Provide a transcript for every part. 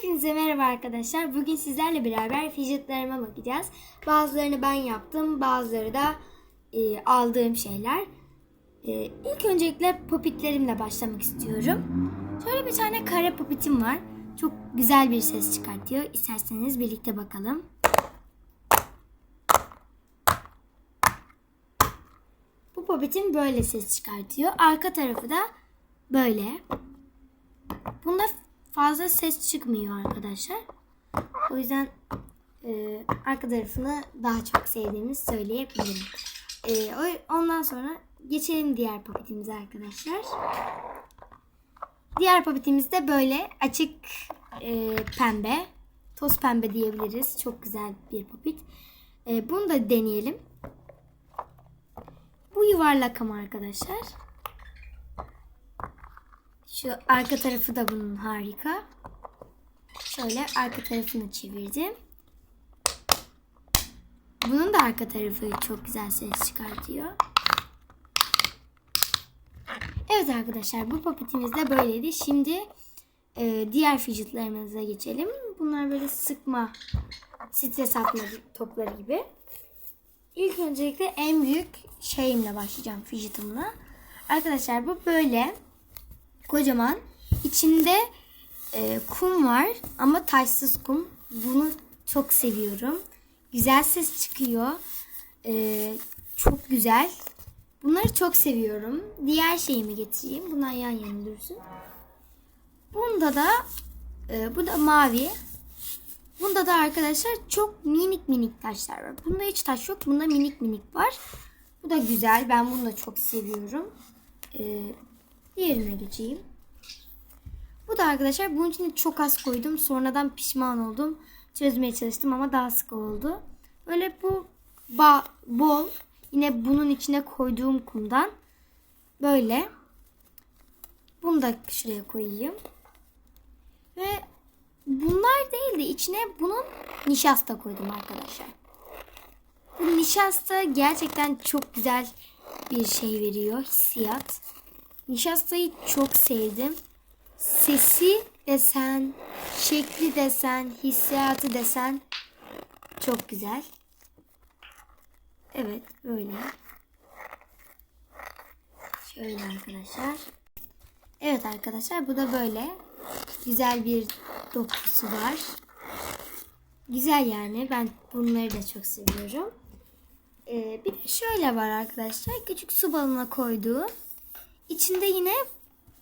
Hepinize merhaba arkadaşlar. Bugün sizlerle beraber fidgetlarıma bakacağız. Bazılarını ben yaptım, bazıları da e, aldığım şeyler. E, ilk öncelikle popitlerimle başlamak istiyorum. Şöyle bir tane kare popitim var. Çok güzel bir ses çıkartıyor. İsterseniz birlikte bakalım. Bu popitim böyle ses çıkartıyor. Arka tarafı da böyle. Bunda fazla ses çıkmıyor arkadaşlar. O yüzden e, arka tarafını daha çok sevdiğimi söyleyebilirim. E, ondan sonra geçelim diğer popitimize arkadaşlar. Diğer popitimiz de böyle açık e, pembe. Toz pembe diyebiliriz. Çok güzel bir popit. E, bunu da deneyelim. Bu yuvarlak ama arkadaşlar. Şu arka tarafı da bunun harika. Şöyle arka tarafını çevirdim. Bunun da arka tarafı çok güzel ses çıkartıyor. Evet arkadaşlar bu popitimiz de böyleydi. Şimdi e, diğer fidgetlarımıza geçelim. Bunlar böyle sıkma stres atma topları gibi. İlk öncelikle en büyük şeyimle başlayacağım fidgetimle. Arkadaşlar bu böyle kocaman. İçinde e, kum var ama taşsız kum. Bunu çok seviyorum. Güzel ses çıkıyor. E, çok güzel. Bunları çok seviyorum. Diğer şeyimi getireyim. Bunlar yan yana dursun. Bunda da e, bu da mavi. Bunda da arkadaşlar çok minik minik taşlar var. Bunda hiç taş yok. Bunda minik minik var. Bu da güzel. Ben bunu da çok seviyorum. Ee, diğerine geçeyim. Bu da arkadaşlar bunun içine çok az koydum. Sonradan pişman oldum. Çözmeye çalıştım ama daha sık oldu. Böyle bu ba bol yine bunun içine koyduğum kumdan böyle bunu da şuraya koyayım. Ve bunlar değil de içine bunun nişasta koydum arkadaşlar. Bu nişasta gerçekten çok güzel bir şey veriyor hissiyat. Nişastayı çok sevdim. Sesi desen, şekli desen, hissiyatı desen çok güzel. Evet böyle. Şöyle arkadaşlar. Evet arkadaşlar bu da böyle. Güzel bir dokusu var. Güzel yani. Ben bunları da çok seviyorum. Ee, bir de şöyle var arkadaşlar. Küçük su balına koyduğum. İçinde yine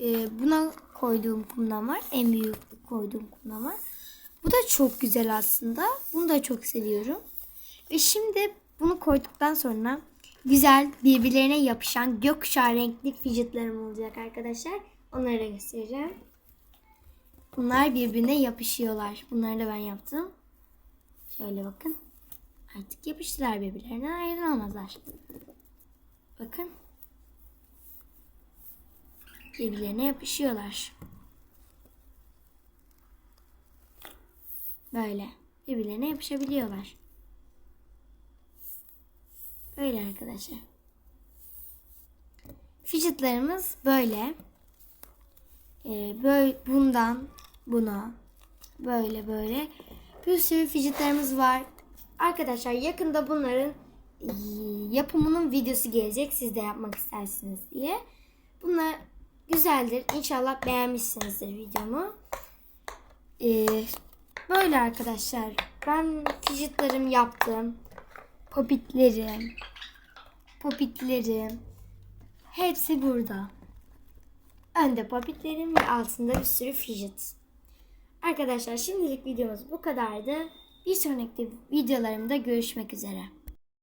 e, buna koyduğum kumdan var. En büyük koyduğum kumdan var. Bu da çok güzel aslında. Bunu da çok seviyorum. Ve şimdi bunu koyduktan sonra güzel birbirlerine yapışan gökkuşağı renkli fidgetlarım olacak arkadaşlar. Onları da göstereceğim. Bunlar birbirine yapışıyorlar. Bunları da ben yaptım. Şöyle bakın. Artık yapıştılar birbirlerine ayrılamazlar. Bakın. Birbirlerine yapışıyorlar. Böyle. Birbirlerine yapışabiliyorlar. Böyle arkadaşlar. Fidgetlarımız böyle. Ee, böyle bundan buna böyle böyle bir sürü fidgetlarımız var. Arkadaşlar yakında bunların e, yapımının videosu gelecek. Siz de yapmak istersiniz diye. Bunlar güzeldir. İnşallah beğenmişsinizdir videomu. Ee, böyle arkadaşlar. Ben fidgetlarım yaptım. Popitlerim. Popitlerim. Hepsi burada. Önde popitlerim ve altında bir sürü fidget. Arkadaşlar şimdilik videomuz bu kadardı. Bir sonraki videolarımda görüşmek üzere.